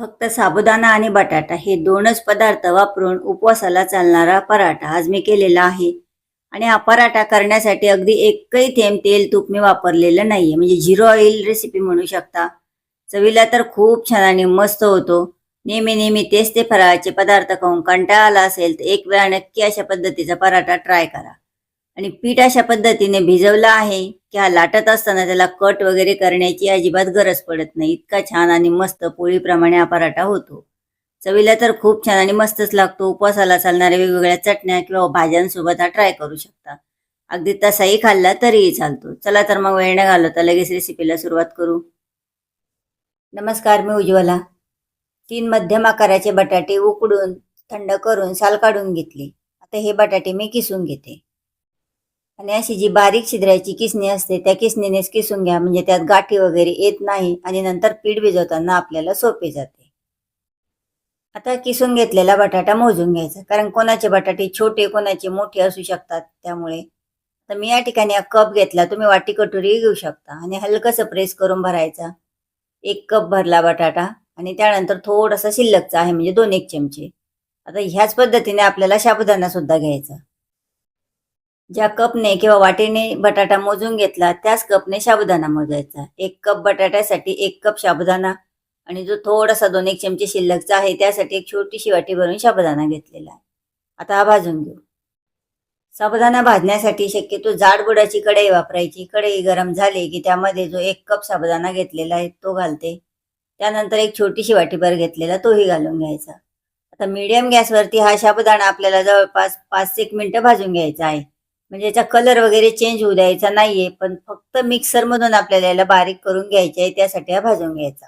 फक्त साबुदाणा आणि बटाटा हे दोनच पदार्थ वापरून उपवासाला चालणारा पराठा आज मी केलेला आहे. आणि हा पराठा करण्यासाठी अगदी एकही थेंब तेल तूप मी वापरलेलं नाहीये. म्हणजे झिरो ऑइल रेसिपी म्हणू शकता. चवीला तर खूप छान आणि मस्त होतो. नेहमी नेहमी तेच ते फराळाचे पदार्थ खाऊन कंटाळा आला असेल तर एक वेळा नक्की अशा पद्धतीचा पराठा ट्राय करा. आणि पीठ अशा पद्धतीने भिजवलं आहे. की हा लाटत असताना त्याला कट वगैरे करण्याची अजिबात गरज पडत नाही. इतका छान आणि मस्त पोळीप्रमाणे हा पराठा होतो. चवीला तर खूप छान आणि मस्तच लागतो. उपवासाला चालणाऱ्या वेगवेगळ्या चटण्या किंवा भाज्यांसोबत हा ट्राय करू शकता. अगदी तसाही खाल्ला तरीही चालतो. चला तर मग वेळ न घालवता लगेच रेसिपीला सुरुवात करू. नमस्कार मी उज्ज्वला. तीन मध्यम आकाराचे बटाटे उकडून थंड करून साल काढून घेतली. आता हे बटाटे मी किसून घेते. आणि अशी जी बारीक छिद्राची किसणी असते त्या किसणीनेच किसून घ्या. म्हणजे त्यात गाठी वगैरे येत नाही आणि नंतर पीठ भिजवताना आपल्याला सोपे जाते. आता किसून घेतलेला बटाटा मोजून घ्यायचा. कारण कोणाचे बटाटे छोटे कोणाचे मोठे असू शकतात त्यामुळे. तर मी या ठिकाणी हा कप घेतला. तुम्ही वाटी कटोरी घेऊ शकता. आणि हलकसं प्रेस करून भरायचा. एक कप भरला बटाटा. आणि त्यानंतर थोडासा शिल्लकचा आहे म्हणजे दोन एक चमचे. आता ह्याच पद्धतीने आपल्याला साबुदाणा सुद्धा घ्यायचा. ज्या कपने किंवा वाटीने बटाटा मोजून घेतला त्याच कपने साबुदाणा मोजायचा. एक कप बटाट्यासाठी एक कप साबुदाणा आणि जो थोडासा दोन एक चमचे शिल्लकचा आहे त्यासाठी एक छोटीशी वाटी भरून साबुदाणा घेतलेला आहे. आता हा भाजून घेऊ. साबुदाणा भाजण्यासाठी शक्यतो जाड बुडाची कढई वापरायची. कढई गरम झाली की त्यामध्ये जो एक कप साबुदाणा घेतलेला आहे तो घालते. त्यानंतर एक छोटीशी वाटीभर घेतलेला तोही घालून घ्यायचा. आता मीडियम गॅसवरती हा साबुदाणा आपल्याला जवळपास पाच एक मिनिटं भाजून घ्यायचा आहे. म्हणजे याचा कलर वगैरे चेंज होऊ द्यायचा नाहीये पण फक्त मिक्सर मधून आपल्याला याला बारीक करून घ्यायचे आहे त्यासाठी हा भाजून घ्यायचा.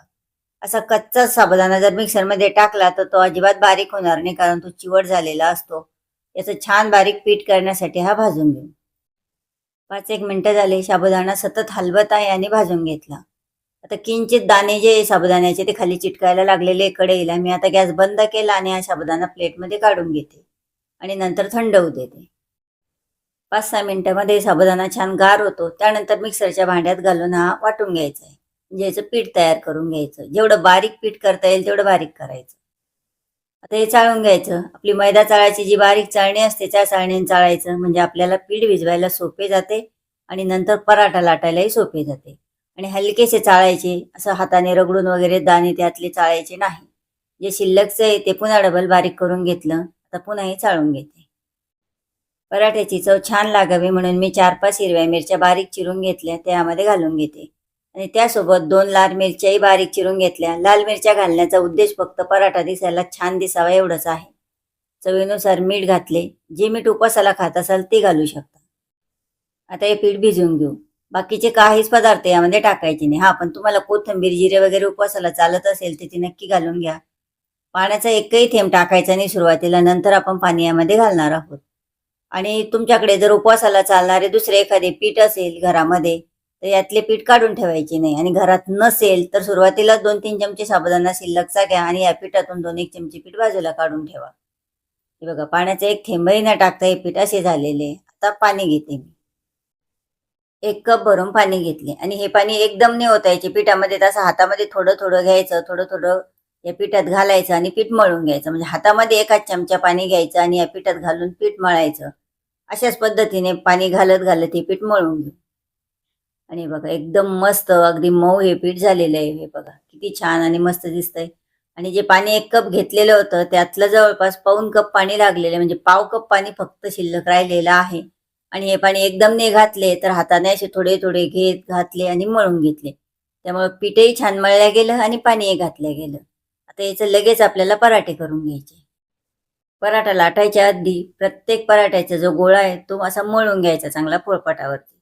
असा कच्चा साबुदाणा जर मिक्सरमध्ये टाकला तर तो अजिबात बारीक होणार नाही कारण तो चिवट झालेला असतो. याचं छान बारीक पीठ करण्यासाठी हा भाजून घेऊ. पाच एक मिनटं झाले साबुदाणा सतत हलवत आहे आणि भाजून घेतला. आता किंचित दाणे जे साबुदाण्याचे ते खाली चिटकायला लागलेले कडेला मी आता गॅस बंद केला आणि हा साबुदाणा प्लेटमध्ये काढून घेते. आणि नंतर थंड होऊ देते. पाच सहा मिनिटामध्ये साबुदाणा छान गार होतो. त्यानंतर मिक्सरच्या भांड्यात घालून हा वाटून घ्यायचा आहे. म्हणजे याचं पीठ तयार करून घ्यायचं. जेवढं बारीक पीठ करता येईल तेवढं बारीक करायचं. आता हे चाळून घ्यायचं. आपली मैदा चाळायची जी बारीक चाळणी असते त्या चाळणीने चाळायचं. म्हणजे आपल्याला पीठ भिजवायला सोपे जाते आणि नंतर पराठा लाटायलाही सोपे जाते. आणि हलकेसे चाळायचे असं हाताने रगडून वगैरे दाणे त्यातले चाळायचे नाही. जे शिल्लकचं आहे ते पुन्हा डबल बारीक करून घेतलं आता पुन्हा हे चाळून घेते. पराठ्याची चव छान लागावी म्हणून मी चार पाच हिरव्या मिरच्या बारीक चिरून घेतल्या त्यामध्ये घालून घेते. आणि त्यासोबत दोन लाल मिरच्याही बारीक चिरून घेतल्या. लाल मिरच्या घालण्याचा उद्देश फक्त पराठा दिसायला छान दिसावा एवढंच आहे. चवीनुसार मीठ घातले. जे मीठ उपासाला खात असाल ते घालू शकता. आता हे पीठ भिजवून घेऊ. बाकीचे काहीच पदार्थ यामध्ये टाकायचे नाही. हा पण तुम्हाला कोथिंबीर जिरे वगैरे उपवासाला चालत असेल तर ती नक्की घालून घ्या. पाण्याचा एकही थेंब टाकायचा नाही सुरुवातीला. नंतर आपण पाणी यामध्ये घालणार आहोत. आणि तुमच्याकडे जर उपवासाला चालणारे दुसरे एखादे पीठ असेल घरामध्ये तर यातले पीठ काढून ठेवायचे नाही. आणि घरात नसेल तर सुरुवातीला दोन तीन चमचे साबुदाणा शिल्लकचा घ्या आणि या पिठातून दोन एक चमचे पीठ बाजूला काढून ठेवा. हे बघा पाण्याचा एक थेंबही न टाकता हे पीठ असे झालेले आता पाणी घेते मी. एक कप भरून पाणी घेतले आणि हे पाणी एकदम नाही होतायचे पिठामध्ये तसं हातामध्ये थोडं थोडं घ्यायचं थोडं थोडं या पिठात घालायचं आणि पीठ मळून घ्यायचं. म्हणजे हातामध्ये एकाच चमचा पाणी घ्यायचं आणि या पिठात घालून पीठ मळायचं. अशाच पद्धतीने पाणी घालत घालत हे पीठ मळून घेऊ. आणि बघा एकदम मस्त अगदी मऊ हे पीठ झालेलं आहे हे बघा. किती छान आणि मस्त दिसतंय. आणि जे पाणी एक कप घेतलेलं होतं त्यातलं जवळपास पाऊन कप पाणी लागलेलं म्हणजे पाव कप पाणी फक्त शिल्लक राहिलेलं आहे. आणि हे पाणी एकदम ने घातले तर हाताने असे थोडे थोडे घेत घातले आणि मळून घेतले. त्यामुळे पीठही छान मळल्या गेलं आणि पाणीही घातलं गेलं. आता याचं लगेच आपल्याला पराठे करून घ्यायचे. पराठा लाटायच्या आधी प्रत्येक पराठ्याचा जो गोळा आहे तो असा मळून घ्यायचा चांगला पोळपाटावरती.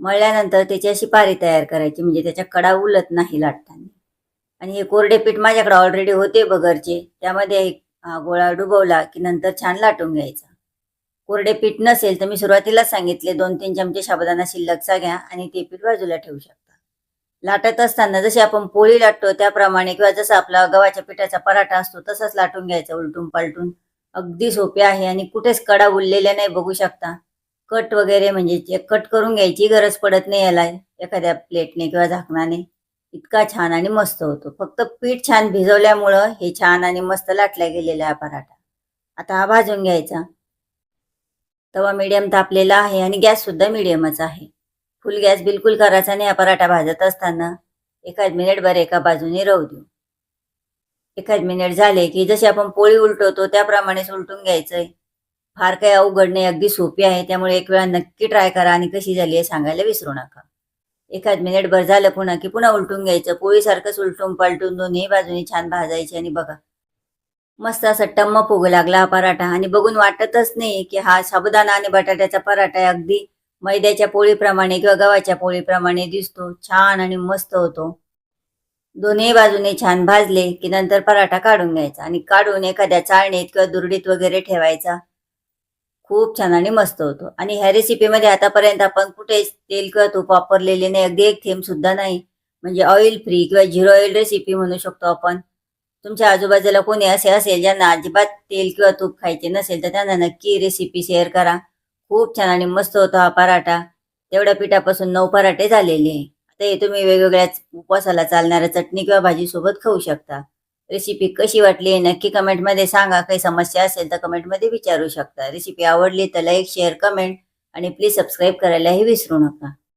मळल्यानंतर त्याची अशी पारी तयार करायची म्हणजे त्याच्या कडा उलत नाही लाटताना. आणि हे कोरडे पीठ माझ्याकडे ऑलरेडी होते बगरचे त्यामध्ये एक गोळा डुबवला की नंतर छान लाटून घ्यायचा. कोरडे पीठ नसेल तर मी सुरुवातीलाच सांगितले दोन तीन चमचे शाबदाना शिल्लकचा घ्या आणि ते पीठ बाजूला ठेवू शकता. लाटत असताना जशी आपण पोळी लाटतो त्याप्रमाणे किंवा जसं आपला गव्हाच्या पिठाचा पराठा असतो तसंच लाटून घ्यायचा उलटून पालटून अगदी सोपे आहे आणि कुठेच कडा उरलेल्या नाही बघू शकता. कट वगैरे म्हणजे जे कट करून घ्यायची गरज पडत नाही याला एखाद्या प्लेटने किंवा झाकणाने. इतका छान आणि मस्त होतो. फक्त पीठ छान भिजवल्यामुळं हे छान आणि मस्त लाटला गेलेला आहे पराठा. आता हा भाजून घ्यायचा. तवा मिडियम तापलेला आहे आणि गॅस सुद्धा मिडियमच आहे. फुल गॅस बिलकुल करायचा नाही हा पराठा भाजत असताना. एखाद मिनिट भर एका बाजूने राहू देऊ. एखाद मिनिट झाले की जसे आपण पोळी उलटवतो त्याप्रमाणेच उलटून घ्यायचंय. फार काही अवघड नाही अगदी सोपी आहे. त्यामुळे एक वेळा नक्की ट्राय करा आणि कशी झाली आहे सांगायला विसरू नका. एखाद मिनिट भर झालं पुन्हा की पुन्हा उलटून घ्यायचं. पोळीसारखंच उलटून पलटून दोन्ही बाजूनी छान भाजायची आणि बघा. मस्त असा टम्म फुगू लागला हा पराठा. आणि बघून वाटतच नाही की हा साबुदाणा आणि बटाट्याचा पराठा आहे. अगदी मैद्याच्या पोळीप्रमाणे किंवा गव्हाच्या पोळीप्रमाणे दिसतो. छान आणि मस्त होतो. दोन्ही बाजूने छान भाजले की नंतर पराठा काढून घ्यायचा आणि काढून एखाद्या चाळणीत किंवा दुरडीत वगैरे ठेवायचा. खूप छान आणि मस्त होतो. आणि ह्या रेसिपीमध्ये आतापर्यंत आपण कुठेच तेल किंवा तूप वापरलेले नाही. अगदी एक थेंब सुद्धा नाही. म्हणजे ऑइल फ्री किंवा झिरो ऑइल रेसिपी म्हणू शकतो आपण. तुमच्या आजूबाजूला कोणी असे असेल ज्यांना अजिबात तेल किंवा तूप खायचे नसेल तर त्यांना नक्की रेसिपी शेअर करा. खूप छान आणि मस्त होतो हा पराठा. तेवढ्या पिठापासून नऊ पराठे झालेले. ते तुम्ही वेगवेगळ्या उपवासाला चालणाऱ्या चटणी किंवा भाजीसोबत खाऊ शकता. रेसिपी कशी वाटली नक्की कमेंटमध्ये सांगा. काही समस्या असेल तर कमेंटमध्ये विचारू शकता. रेसिपी आवडली तर लाईक शेअर कमेंट आणि प्लीज सबस्क्राईब करायलाही विसरू नका.